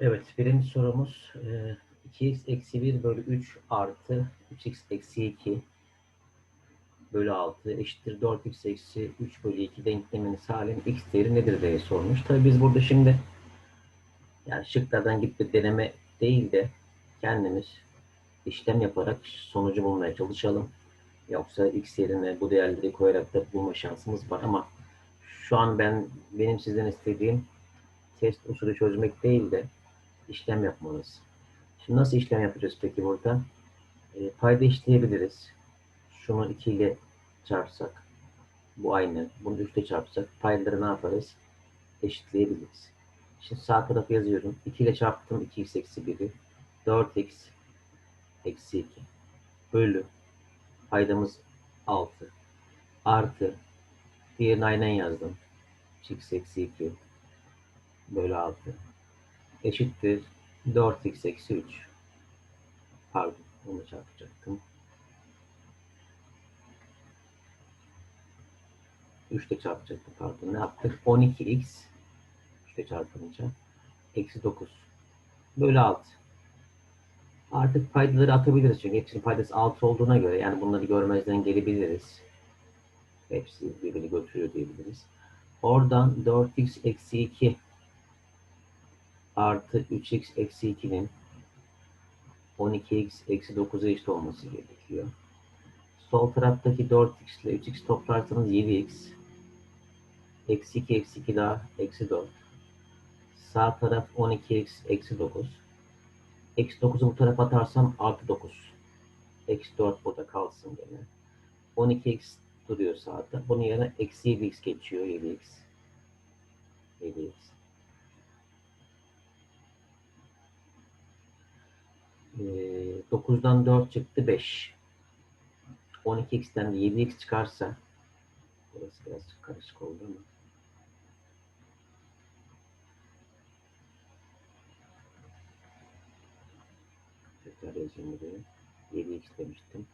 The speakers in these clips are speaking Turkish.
Evet, birinci sorumuz e, 2x eksi 1 bölü 3 artı 3x eksi 2 bölü 6 eşittir 4x eksi 3 bölü 2 denkleminin salim x değeri nedir diye sormuş. Tabii biz burada şimdi yani şıklardan gidip deneme değil de kendimiz işlem yaparak sonucu bulmaya çalışalım. Yoksa x yerine bu değerleri koyarak da bulma şansımız var ama şu an ben benim sizden istediğim test usulü çözmek değil de işlem yapmanız. Şimdi nasıl işlem yapacağız peki burada? E, payda işleyebiliriz. Şunu 2 ile çarpsak. Bu aynı. Bunu 3 ile çarpsak. Payları ne yaparız? Eşitleyebiliriz. Şimdi sağ tarafı yazıyorum. 2 ile çarptım 2x eksi 1'i. 4x eksi 2 bölü paydamız 6 artı diğerini aynen yazdım. x eksi 2 bölü 6 eşittir 4x eksi 3. Pardon, onu çarpacaktım. 3 ile çarpacaktım pardon. Ne yaptık? 12x 3 ile çarpınca eksi 9 bölü 6. Artık paydaları atabiliriz çünkü hepsinin paydası 6 olduğuna göre yani bunları görmezden gelebiliriz. Hepsi birbirini götürüyor diyebiliriz. Oradan 4x eksi 2 artı 3x eksi 2'nin 12x eksi 9'a eşit olması gerekiyor. Sol taraftaki 4x ile 3x toplarsanız 7x. Eksi 2 eksi 2 daha eksi 4. Sağ taraf 12x eksi 9. Eksi 9'u bu tarafa atarsam artı 9. Eksi 4 burada kalsın gene. 12x duruyor sağda. Bunun yerine eksi 7x geçiyor 7x. 7x. Ee, 9'dan 4 çıktı 5. 12x'ten de 7x çıkarsa burası biraz karışık oldu ama tekrar yazayım buraya. 7x demiştim.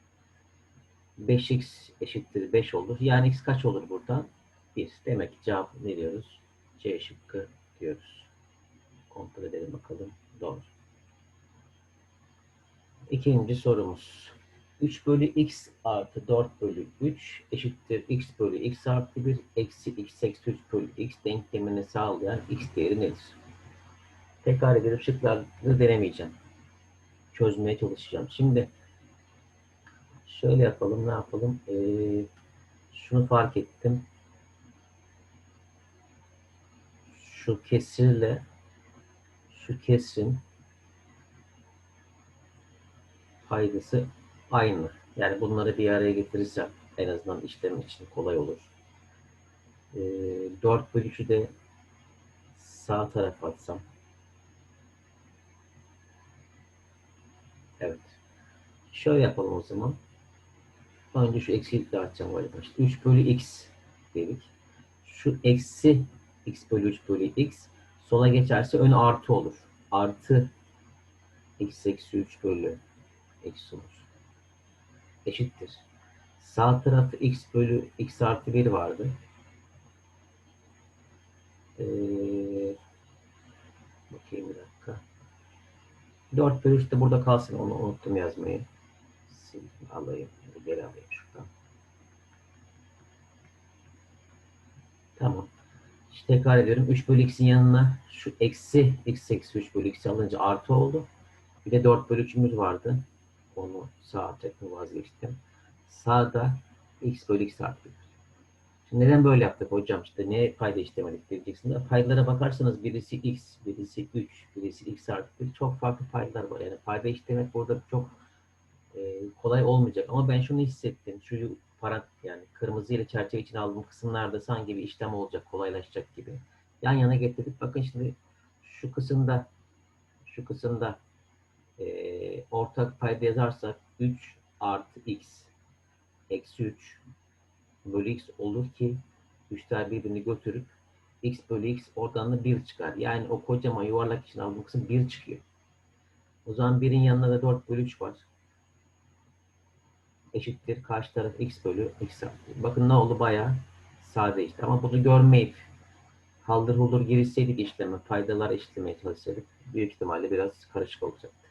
5x eşittir 5 olur. Yani x kaç olur burada? 1. Demek ki cevap ne diyoruz? C şıkkı diyoruz. Kontrol edelim bakalım. Doğru. İkinci sorumuz. 3 bölü x artı 4 bölü 3 eşittir x bölü x artı 1 eksi x eksi 3 bölü x denklemini sağlayan x değeri nedir? Tekrar edip şıklarını denemeyeceğim. Çözmeye çalışacağım. Şimdi şöyle yapalım ne yapalım? Ee, şunu fark ettim. Şu kesirle şu kesrin paydası aynı. Yani bunları bir araya getirirsem en azından işlem için kolay olur. E, 4 bölü 3'ü de sağ tarafa atsam. Evet. Şöyle yapalım o zaman. Önce şu eksiyi dağıtacağım böyle başta. 3 bölü x dedik. Şu eksi x bölü 3 bölü x sola geçerse ön artı olur. Artı x eksi 3 bölü eksi olur. Eşittir. Sağ tarafı x bölü x artı 1 vardı. Ee, bakayım bir dakika. 4 bölü 3 de burada kalsın. Onu unuttum yazmayı. Sil, alayım. Geri alayım şuradan. Tamam. İşte tekrar ediyorum. 3 bölü x'in yanına şu eksi x eksi 3 bölü x alınca artı oldu. Bir de 4 bölü 3'ümüz vardı. Onu sağ atacaktım vazgeçtim. Sağda x bölü x artı 1. Şimdi neden böyle yaptık hocam? İşte ne payda işlemedik diyeceksiniz. Paydalara bakarsanız birisi x, birisi 3, birisi x artı 1. Çok farklı paydalar var. Yani payda işlemek burada çok e, kolay olmayacak. Ama ben şunu hissettim. Şu para yani kırmızı ile çerçeve için aldığım kısımlarda sanki bir işlem olacak, kolaylaşacak gibi. Yan yana getirdik. Bakın şimdi şu kısımda şu kısımda e, ortak payda yazarsak 3 artı x eksi 3 bölü x olur ki 3'ler birbirini götürüp x bölü x oradan da 1 çıkar. Yani o kocaman yuvarlak için aldığım kısım 1 çıkıyor. O zaman 1'in yanında da 4 bölü 3 var. Eşittir karşı taraf x bölü x artı. Bakın ne oldu bayağı sade işte. Ama bunu görmeyip haldır huldur girişseydik işleme, paydalar eşitlemeye çalışsaydık büyük ihtimalle biraz karışık olacaktı.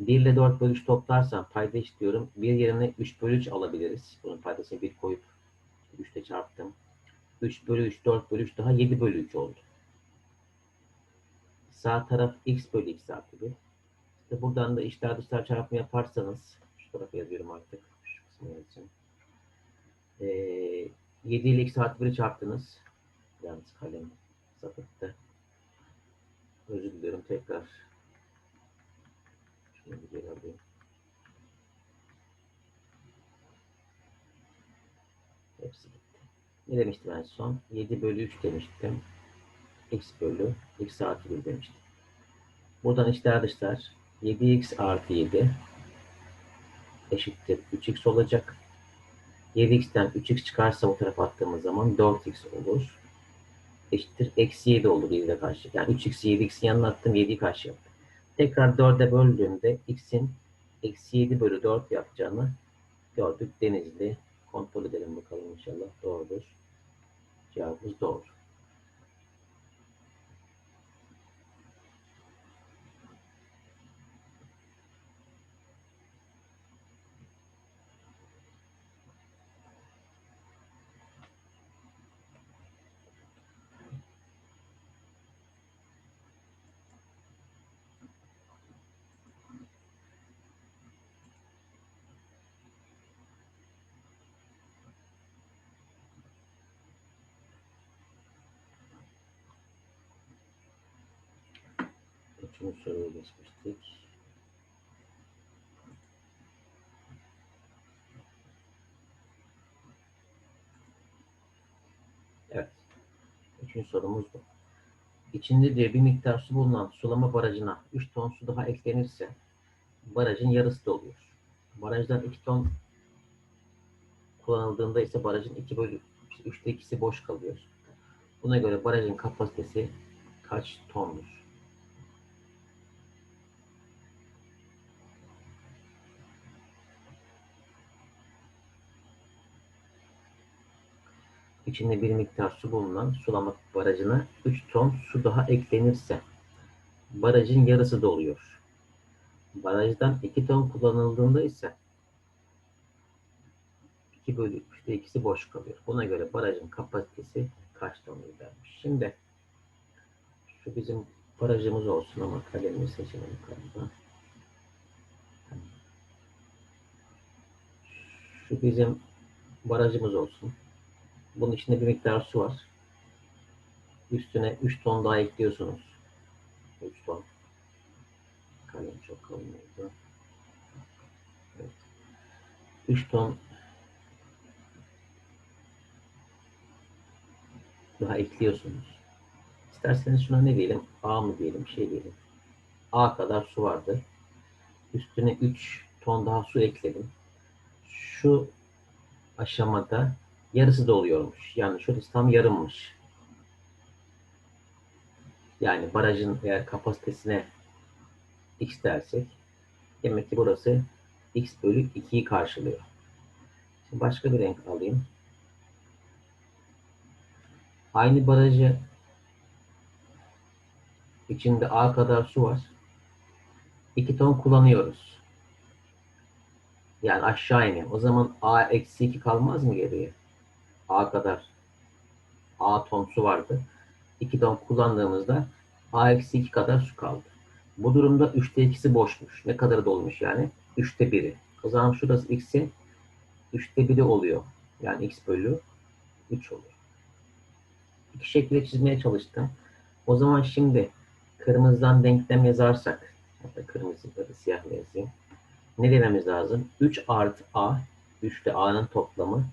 1 ile 4 bölü 3 toplarsam payda eşitliyorum. 1 yerine 3 bölü 3 alabiliriz. Bunun paydasını 1 koyup 3 ile çarptım. 3 bölü 3, 4 bölü 3 daha 7 bölü 3 oldu. Sağ taraf x bölü x artı 1. İşte buradan da içler dışlar çarpımı yaparsanız şu tarafa yazıyorum artık. Şu kısmı yazacağım. Ee, 7 ile x artı 1'i çarptınız. Yalnız kalem sapıttı. Özür diliyorum tekrar. Şunu bir geri alayım. Hepsi gitti. Ne demiştim en son? 7 bölü 3 demiştim. x bölü x artı 1 demiştim. Buradan içler dışlar 7x artı 7 eşittir 3x olacak. 7x'ten 3x çıkarsa bu tarafa attığımız zaman 4x olur. Eşittir eksi 7 olur 7'ye karşı. Yani 3x 7x'in yanına attım 7'yi karşı yaptım. Tekrar 4'e böldüğümde x'in eksi 7 bölü 4 yapacağını gördük. Denizli. Kontrol edelim bakalım inşallah doğrudur. Cevabımız doğru. Üçüncü soruya geçmiştik. Evet. Üçüncü sorumuz bu. İçinde diyor bir miktar su bulunan sulama barajına 3 ton su daha eklenirse barajın yarısı doluyor. Barajdan 2 ton kullanıldığında ise barajın 2 bölü işte 3'te 2'si boş kalıyor. Buna göre barajın kapasitesi kaç tondur? İçinde bir miktar su bulunan sulama barajına 3 ton su daha eklenirse barajın yarısı doluyor. Barajdan 2 ton kullanıldığında ise 2 bölü 3'te ikisi boş kalıyor. Buna göre barajın kapasitesi kaç ton vermiş. Şimdi şu bizim barajımız olsun ama kalemi seçelim galiba. Şu bizim barajımız olsun. Bunun içinde bir miktar su var. Üstüne 3 ton daha ekliyorsunuz. 3 ton. Kalem çok kalın oldu. Evet. 3 ton daha ekliyorsunuz. İsterseniz şuna ne diyelim? A mı diyelim? Şey diyelim. A kadar su vardı. Üstüne 3 ton daha su ekledim. Şu aşamada yarısı doluyormuş. Yani şurası tam yarımmış. Yani barajın eğer kapasitesine x dersek demek ki burası x bölü 2'yi karşılıyor. Şimdi başka bir renk alayım. Aynı barajı içinde A kadar su var. 2 ton kullanıyoruz. Yani aşağı iniyor. O zaman A eksi 2 kalmaz mı geriye? A kadar A ton su vardı. 2 ton kullandığımızda A eksi 2 kadar su kaldı. Bu durumda 3'te 2'si boşmuş. Ne kadar dolmuş yani? 3'te 1'i. O zaman şurası x'in 3'te 1'i oluyor. Yani x bölü 3 oluyor. İki şekilde çizmeye çalıştım. O zaman şimdi kırmızıdan denklem yazarsak hatta kırmızı ya da siyah yazayım. Ne dememiz lazım? 3 artı a 3 ile a'nın toplamı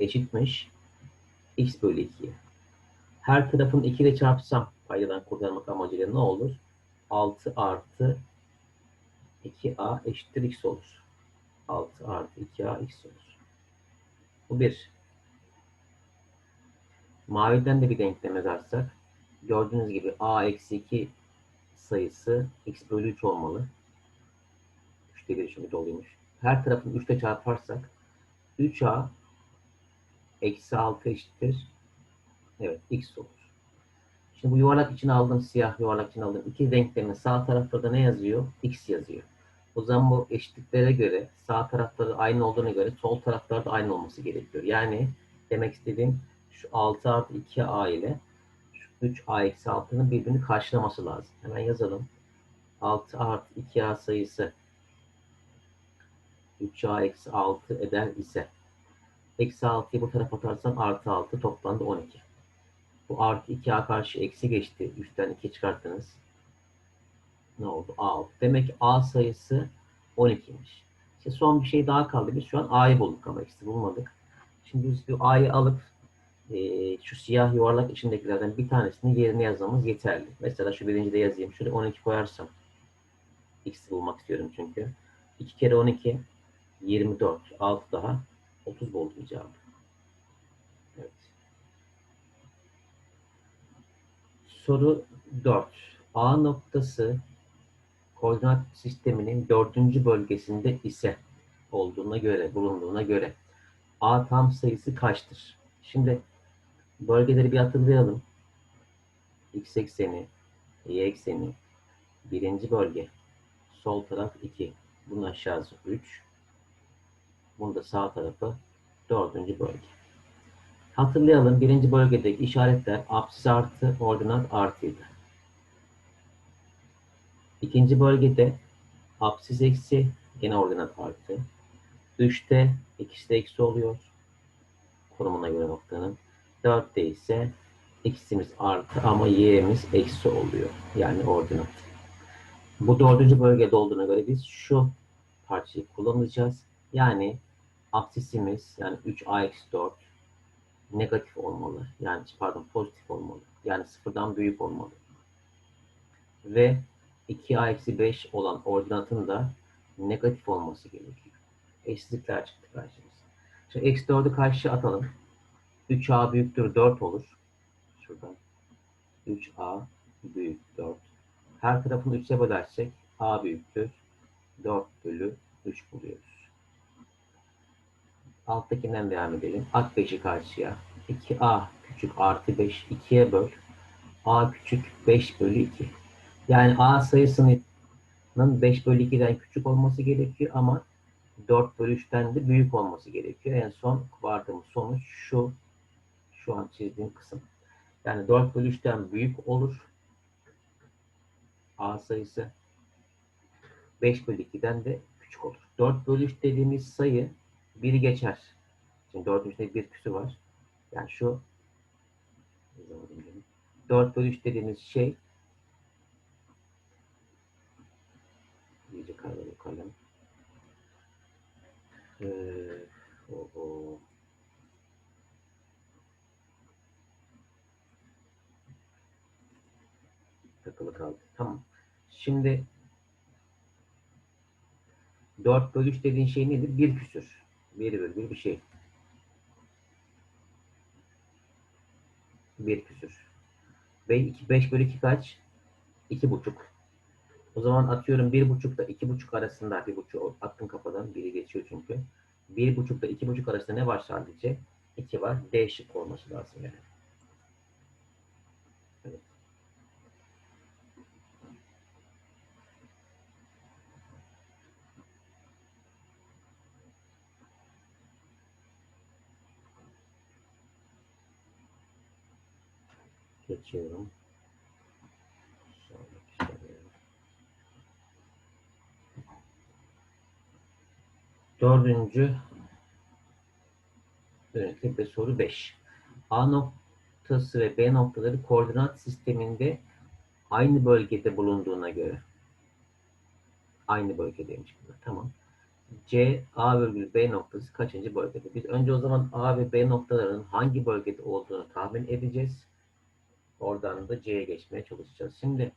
eşitmiş x bölü 2'ye. Her tarafını 2 ile çarpsam paydadan kurtarmak amacıyla ne olur? 6 artı 2a eşittir x olur. 6 artı 2a x olur. Bu bir. Maviden de bir denklem yazarsak gördüğünüz gibi a eksi 2 sayısı x bölü 3 olmalı. 3'te 1 şimdi doluymuş. Her tarafını 3 ile çarparsak 3a eksi 6 eşittir. Evet x olur. Şimdi bu yuvarlak için aldım, siyah yuvarlak için aldım. İki denklemin sağ tarafta da ne yazıyor? X yazıyor. O zaman bu eşitliklere göre sağ tarafları aynı olduğuna göre sol taraflarda aynı olması gerekiyor. Yani demek istediğim şu 6 artı 2a ile şu 3a eksi 6'nın birbirini karşılaması lazım. Hemen yazalım. 6 artı 2a sayısı 3a eksi 6 eder ise eksi 6'yı bu tarafa atarsan artı 6 toplamda 12. Bu artı 2a karşı eksi geçti. 3'ten 2 çıkarttınız. Ne oldu? A oldu. Demek ki A sayısı 12'ymiş. İşte son bir şey daha kaldı. Biz şu an A'yı bulduk ama x'i bulmadık. Şimdi biz bu A'yı alıp e, şu siyah yuvarlak içindekilerden bir tanesini yerine yazmamız yeterli. Mesela şu birinci de yazayım. Şöyle 12 koyarsam x'i bulmak istiyorum çünkü. 2 kere 12 24. 6 daha 30 buldum cevabı. Evet. Soru 4. A noktası koordinat sisteminin dördüncü bölgesinde ise olduğuna göre, bulunduğuna göre A tam sayısı kaçtır? Şimdi bölgeleri bir hatırlayalım. X ekseni, Y ekseni, birinci bölge, sol taraf 2, bunun aşağısı 3, bunun da sağ tarafı dördüncü bölge. Hatırlayalım birinci bölgedeki işaretler apsis artı ordinat artıydı. İkinci bölgede apsis eksi gene ordinat artı. Üçte ikisi de eksi oluyor. Konumuna göre noktanın. Dörtte ise x'imiz artı ama y'miz eksi oluyor. Yani ordinat. Bu dördüncü bölgede olduğuna göre biz şu parçayı kullanacağız. Yani apsisimiz yani 3a eksi 4 negatif olmalı. Yani pardon pozitif olmalı. Yani sıfırdan büyük olmalı. Ve 2a eksi 5 olan ordinatın da negatif olması gerekiyor. Eşitlikler çıktı karşımıza. Şimdi eksi 4'ü karşıya atalım. 3a büyüktür 4 olur. Şuradan. 3a büyük 4. Her tarafını 3'e bölersek a büyüktür 4 bölü 3 buluyoruz. Alttakinden devam edelim. At 5'i karşıya. 2a küçük artı 5 2'ye böl. a küçük 5 bölü 2. Yani a sayısının 5 bölü 2'den küçük olması gerekiyor ama 4 bölü 3'ten de büyük olması gerekiyor. En son vardığımız sonuç şu. Şu an çizdiğim kısım. Yani 4 bölü 3'ten büyük olur. A sayısı 5 bölü 2'den de küçük olur. 4 bölü 3 dediğimiz sayı 1'i geçer. Şimdi 4'ün içinde bir küsü var. Yani şu 4 bölü 3 dediğimiz şey iyice kaybolur kalem. Ee. Takılı kaldı. Tamam. Şimdi 4 bölü 3 dediğin şey nedir? Bir küsür. Bir virgül bir şey. Bir küsür. Ve 2, 5 bölü 2 kaç? 2 buçuk. O zaman atıyorum bir buçukla iki buçuk arasında bir buçuk attım kafadan biri geçiyor çünkü. Bir buçukla iki buçuk arasında ne var sadece? İki var. D şık olması lazım yani. Geçiyorum. Dördüncü örnekte ve soru 5. A noktası ve B noktaları koordinat sisteminde aynı bölgede bulunduğuna göre aynı bölgedeymiş bunlar. Tamam. C, A virgül B noktası kaçıncı bölgede? Biz önce o zaman A ve B noktalarının hangi bölgede olduğunu tahmin edeceğiz. Oradan da C'ye geçmeye çalışacağız. Şimdi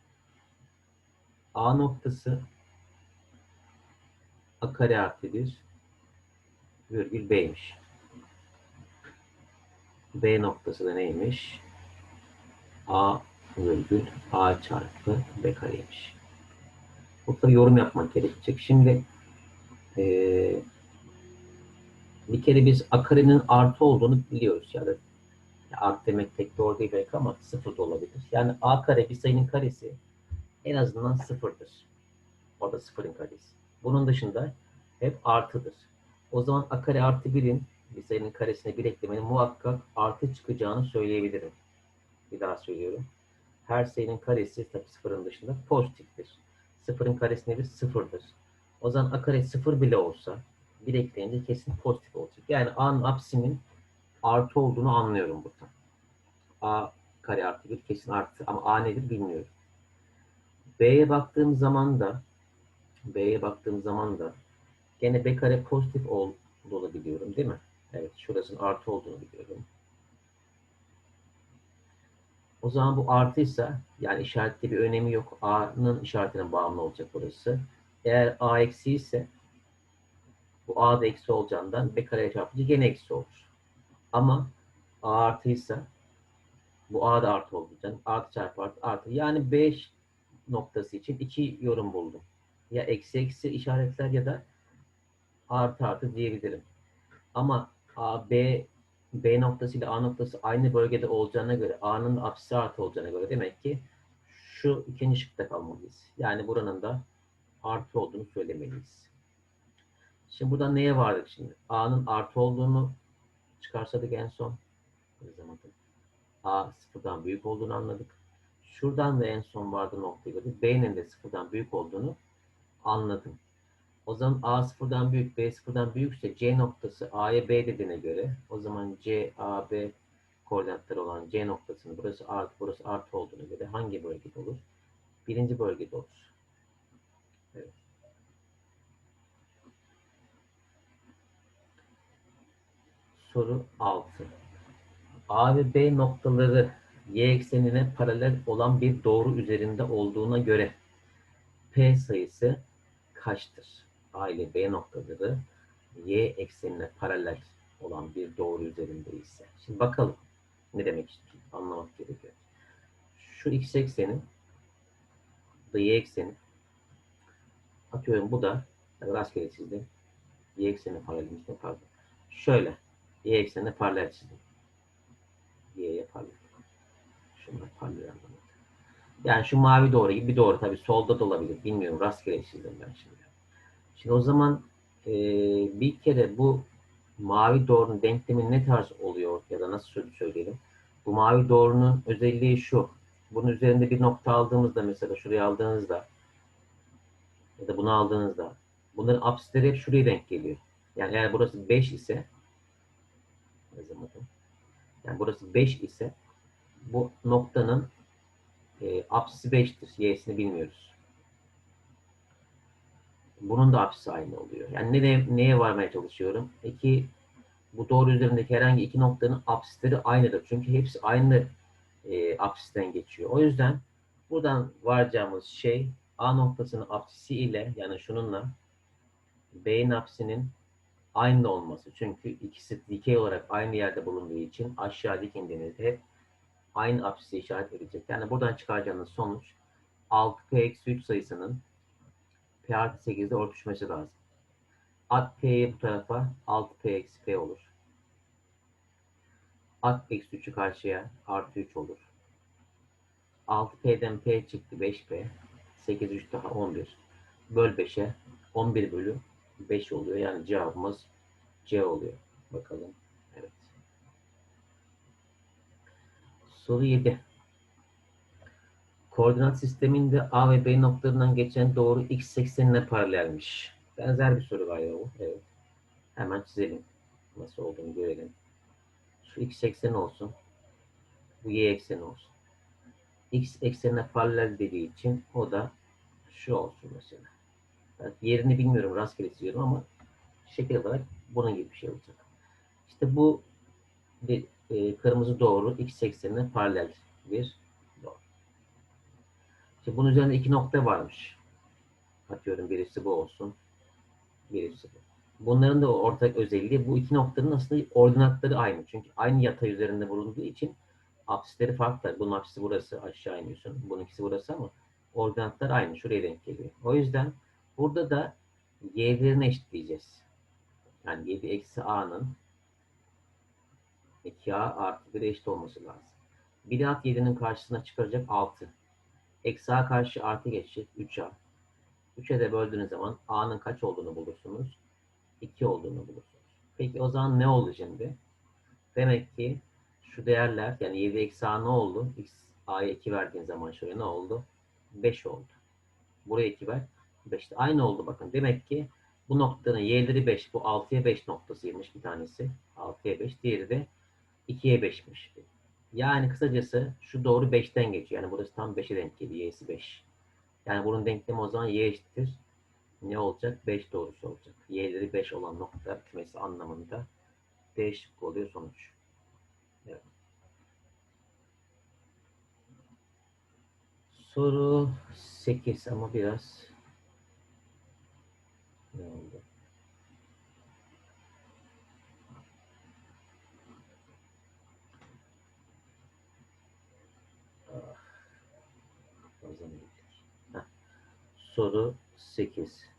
A noktası A kare artı 1 virgül B'ymiş. B noktası da neymiş? A virgül A çarpı B kareymiş. Burada yorum yapmak gerekecek. Şimdi ee, bir kere biz A karenin artı olduğunu biliyoruz. Yani Art demek tek doğru değil belki ama sıfır da olabilir. Yani a kare bir sayının karesi en azından sıfırdır. O da sıfırın karesi. Bunun dışında hep artıdır. O zaman a kare artı 1'in bir sayının karesine bir eklemenin muhakkak artı çıkacağını söyleyebilirim. Bir daha söylüyorum. Her sayının karesi tabii sıfırın dışında pozitiftir. Sıfırın karesi nedir? Sıfırdır. O zaman a kare sıfır bile olsa bir ekleyince kesin pozitif olacak. Yani a'nın apsinin artı olduğunu anlıyorum burada. a kare artı bir kesin artı ama a nedir bilmiyorum. b'ye baktığım zaman da b'ye baktığım zaman da gene b kare pozitif olduğunu biliyorum değil mi? Evet şurasının artı olduğunu biliyorum. O zaman bu artıysa yani işarette bir önemi yok. A'nın işaretine bağımlı olacak burası. Eğer A eksi ise bu A da eksi olacağından B kareye çarpınca gene eksi olur. Ama A artıysa bu A da artı olacak. Artı çarpı artı artı. Yani 5 noktası için iki yorum buldum. Ya eksi eksi işaretler ya da artı artı diyebilirim. Ama A, B, B noktası ile A noktası aynı bölgede olacağına göre A'nın apsisi artı olacağına göre demek ki şu ikinci şıkta kalmalıyız. Yani buranın da artı olduğunu söylemeliyiz. Şimdi buradan neye vardık şimdi? A'nın artı olduğunu çıkarsadık en son. Yazamadım. A sıfırdan büyük olduğunu anladık. Şuradan da en son vardı noktayı gördük. B'nin de sıfırdan büyük olduğunu anladım. O zaman A sıfırdan büyük, B sıfırdan büyükse C noktası A'ya B dediğine göre o zaman C, A, B koordinatları olan C noktasının burası artı, burası artı olduğuna göre hangi bölgede olur? Birinci bölgede olur. Evet. Soru 6. A ve B noktaları y eksenine paralel olan bir doğru üzerinde olduğuna göre P sayısı kaçtır? A ile B noktaları y eksenine paralel olan bir doğru üzerinde ise. Şimdi bakalım ne demek istiyor? Anlamak gerekiyor. Şu x ekseni da y ekseni atıyorum bu da rastgele çizdim. Y ekseni paralelinde pardon. Şöyle y eksenine paralel çizdim. Y'ye paralel. Şunlar paralel anlamında. Yani şu mavi doğru gibi bir doğru tabii solda da olabilir. Bilmiyorum rastgele çizdim ben şimdi. Şimdi o zaman e, bir kere bu mavi doğrunun denklemi ne tarz oluyor ya da nasıl söyleyelim? Bu mavi doğrunun özelliği şu. Bunun üzerinde bir nokta aldığımızda mesela şuraya aldığınızda ya da bunu aldığınızda bunların apsisleri hep şuraya denk geliyor. Yani eğer burası 5 ise yazamadım. Yani burası 5 ise bu noktanın e, apsisi 5'tir. Y'sini bilmiyoruz. Bunun da apsisi aynı oluyor. Yani ne, neye varmaya çalışıyorum? İki, bu doğru üzerindeki herhangi iki noktanın apsisleri aynıdır. Çünkü hepsi aynı e, apsisten geçiyor. O yüzden buradan varacağımız şey A noktasının apsisi ile yani şununla B'nin apsisinin aynı olması. Çünkü ikisi dikey olarak aynı yerde bulunduğu için aşağı dik indiğinizde aynı apsisi işaret edecek. Yani buradan çıkaracağınız sonuç 6p-3 sayısının p artı 8'de örtüşmesi lazım. At p'yi bu tarafa 6p eksi p olur. At eksi 3'ü karşıya artı 3 olur. 6p'den p çıktı 5p. 8 3 daha 11. Böl 5'e 11 bölü 5 oluyor. Yani cevabımız C oluyor. Bakalım. Evet. Soru 7. Koordinat sisteminde A ve B noktalarından geçen doğru x eksenine paralelmiş. Benzer bir soru galiba bu. Evet. Hemen çizelim. Nasıl olduğunu görelim. Şu x ekseni olsun. Bu y ekseni olsun. x eksenine paralel dediği için o da şu olsun mesela. Evet, yerini bilmiyorum rastgele çiziyorum ama şekil olarak bunun gibi bir şey olacak. İşte bu bir e, kırmızı doğru x eksenine paralel bir doğru. İşte bunun üzerinde iki nokta varmış. Atıyorum birisi bu olsun. Birisi bu. Bunların da ortak özelliği bu iki noktanın aslında ordinatları aynı. Çünkü aynı yatay üzerinde bulunduğu için apsisleri farklı. Bunun apsisi burası aşağı iniyorsun. Bunun ikisi burası ama ordinatlar aynı. Şuraya denk geliyor. O yüzden burada da y'lerini eşitleyeceğiz. Yani 7 eksi a'nın 2a artı 1 eşit olması lazım. 1 at 7'nin karşısına çıkaracak 6. Eksi a karşı artı geçecek 3a. 3'e de böldüğünüz zaman a'nın kaç olduğunu bulursunuz. 2 olduğunu bulursunuz. Peki o zaman ne oldu şimdi? Demek ki şu değerler yani 7 eksi a ne oldu? X a'ya 2 verdiğin zaman şöyle ne oldu? 5 oldu. Buraya 2 ver. 5 de aynı oldu bakın. Demek ki bu noktanın y'leri 5. Bu 6'ya 5 noktasıymış bir tanesi. 6'ya 5. Diğeri de 2'ye 5'miş. Yani kısacası şu doğru 5'ten geçiyor. Yani burası tam 5'e denk geliyor. Y'si 5. Yani bunun denklemi o zaman y eşittir. Ne olacak? 5 doğrusu olacak. Y'leri 5 olan nokta kümesi anlamında değişik oluyor sonuç. Evet. Soru 8 ama biraz ne oldu? Ah. Soru 8.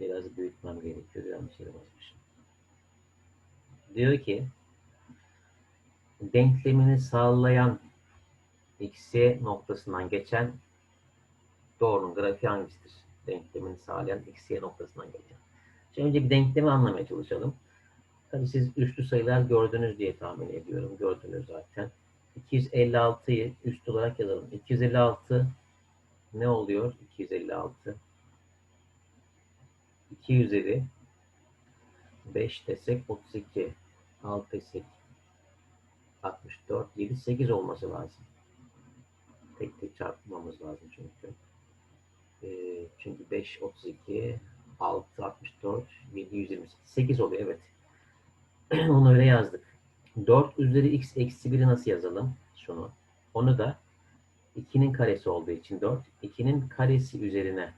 Biraz büyütmem gerekiyor. Yanlış yere basmışım. Diyor ki denklemini sağlayan x noktasından geçen doğrunun grafiği hangisidir? Denklemini sağlayan x noktasından geçen. Şimdi önce bir denklemi anlamaya çalışalım. Tabii siz üstlü sayılar gördünüz diye tahmin ediyorum. Gördünüz zaten. 256'yı üst olarak yazalım. 256 ne oluyor? 256 2 üzeri 5 desek 32 6 desek 64 7 8 olması lazım. Tek tek çarpmamız lazım çünkü. Ee, çünkü 5 32 6 64 7 128 8 oluyor evet. Onu öyle yazdık. 4 üzeri x eksi 1'i nasıl yazalım? Şunu. Onu da 2'nin karesi olduğu için 4. 2'nin karesi üzerine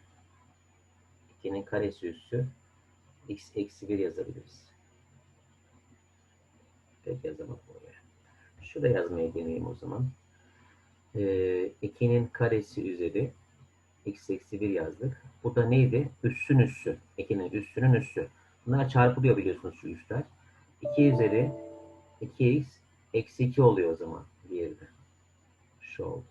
2'nin karesi üssü x eksi 1 yazabiliriz. Tek yazamadım oraya. Şurada yazmaya deneyeyim o zaman. Ee, 2'nin karesi üzeri x eksi 1 yazdık. Bu da neydi? Üssün üssü. 2'nin üssünün üssü. Bunlar çarpılıyor biliyorsunuz şu üsler. 2 üzeri 2x eksi 2 oluyor o zaman diğeri. Şu oldu.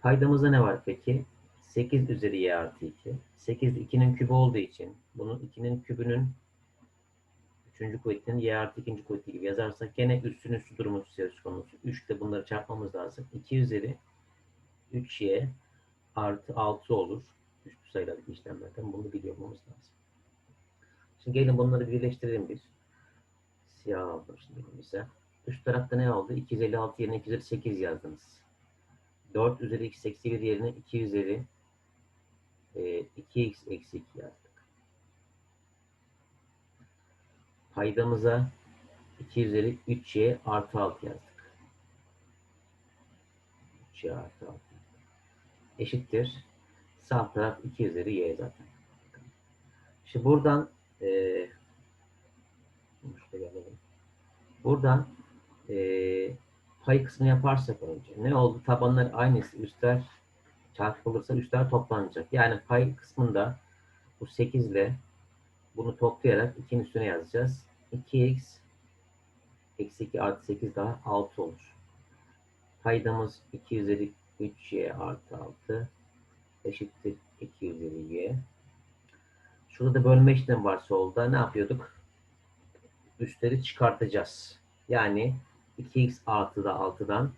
Paydamızda ne var peki? 8 üzeri y artı 2. 8 2'nin kübü olduğu için bunun 2'nin kübünün 3. kuvvetinin y artı 2. kuvveti gibi yazarsak gene üstün üstü durumu söz konusu. 3 de bunları çarpmamız lazım. 2 üzeri 3y artı 6 olur. Üstü sayılardaki işlemlerden bunu biliyormamız lazım. Şimdi gelin bunları birleştirelim biz. Siyah aldım şimdi elimize. Üst tarafta ne oldu? 256 yerine 258 yazdınız. 4 üzeri x eksi 1 yerine 2 üzeri e, 2x eksi 2 yazdık. Paydamıza 2 üzeri 3y artı 6 yazdık. 3y artı 6. Eşittir. Sağ taraf 2 üzeri y zaten. Şimdi buradan e, buradan e, pay kısmını yaparsak önce ne oldu? Tabanlar aynısı. Üstler çarpılırsa üstler toplanacak. Yani pay kısmında bu 8 ile bunu toplayarak 2'nin üstüne yazacağız. 2x eksi 2 artı 8 daha 6 olur. Paydamız 2 üzeri 3y artı 6 eşittir 2 üzeri y. Şurada da bölme işlemi var solda. Ne yapıyorduk? Üstleri çıkartacağız. Yani 2x artı da 6'dan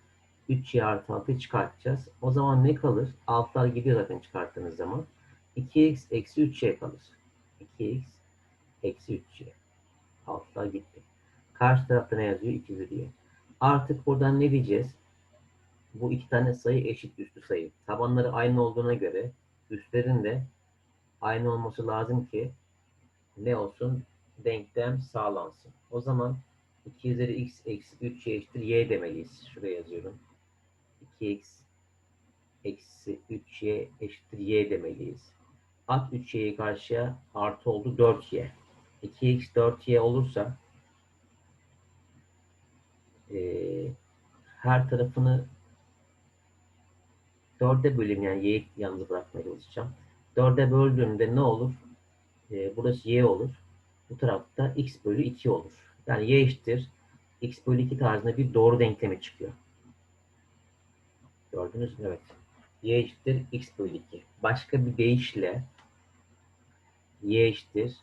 3y artı 6'yı çıkartacağız. O zaman ne kalır? Altlar gidiyor zaten çıkarttığınız zaman. 2x eksi 3y kalır. 2x eksi 3y. Altlar gitti. Karşı tarafta ne yazıyor? 2 üzeri Artık buradan ne diyeceğiz? Bu iki tane sayı eşit üstü sayı. Tabanları aynı olduğuna göre üstlerin de aynı olması lazım ki ne olsun? Denklem sağlansın. O zaman 2 üzeri x eksi 3y eşittir y demeliyiz. Şuraya yazıyorum. 2x eksi 3y eşittir y demeliyiz. At 3y'yi karşıya artı oldu 4y. 2x 4y olursa e, her tarafını 4'e böleyim yani y'yi yalnız bırakmaya çalışacağım. 4'e böldüğümde ne olur? E, burası y olur. Bu tarafta x bölü 2 olur. Yani y eşittir x bölü 2 tarzında bir doğru denklemi çıkıyor. Gördünüz mü? Evet. y eşittir x bölü 2. Başka bir deyişle y eşittir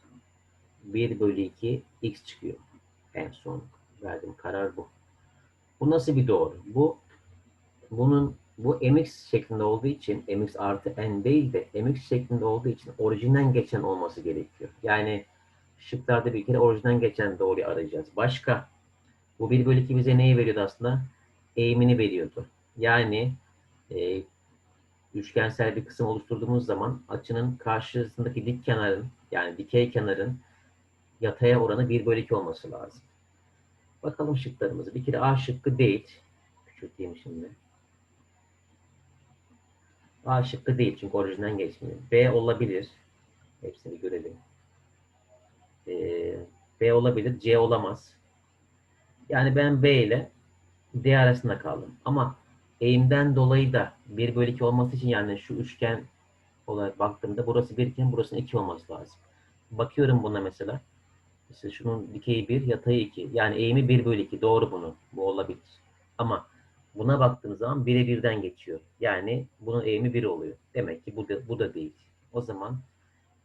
1 bölü 2 x çıkıyor. En son verdiğim karar bu. Bu nasıl bir doğru? Bu bunun bu mx şeklinde olduğu için mx artı n değil de mx şeklinde olduğu için orijinden geçen olması gerekiyor. Yani şıklarda bir kere orijinden geçen doğruyu arayacağız. Başka bu 1 bölü 2 bize neyi veriyordu aslında? Eğimini veriyordu. Yani e, üçgensel bir kısım oluşturduğumuz zaman açının karşısındaki dik kenarın yani dikey kenarın yataya oranı 1 bölü 2 olması lazım. Bakalım şıklarımızı. Bir kere A şıkkı değil. Küçülteyim şimdi. A şıkkı değil çünkü orijinden geçmiyor. B olabilir. Hepsini görelim. Ee, B olabilir. C olamaz. Yani ben B ile D arasında kaldım. Ama eğimden dolayı da 1 bölü 2 olması için yani şu üçgen olarak baktığımda burası 1 iken burasının 2 olması lazım. Bakıyorum buna mesela. Mesela şunun dikeyi 1, yatayı 2. Yani eğimi 1 bölü 2. Doğru bunu. Bu olabilir. Ama buna baktığım zaman 1'e 1'den geçiyor. Yani bunun eğimi 1 oluyor. Demek ki bu da, bu da değil. O zaman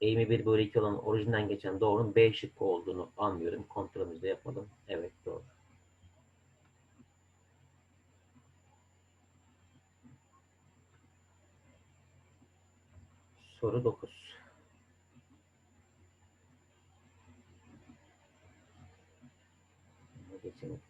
eğimi 1 bölü 2 olan orijinden geçen doğrunun B şıkkı olduğunu anlıyorum. Kontrolümüzü de yapalım. Evet doğru. Soru 9. Geçelim.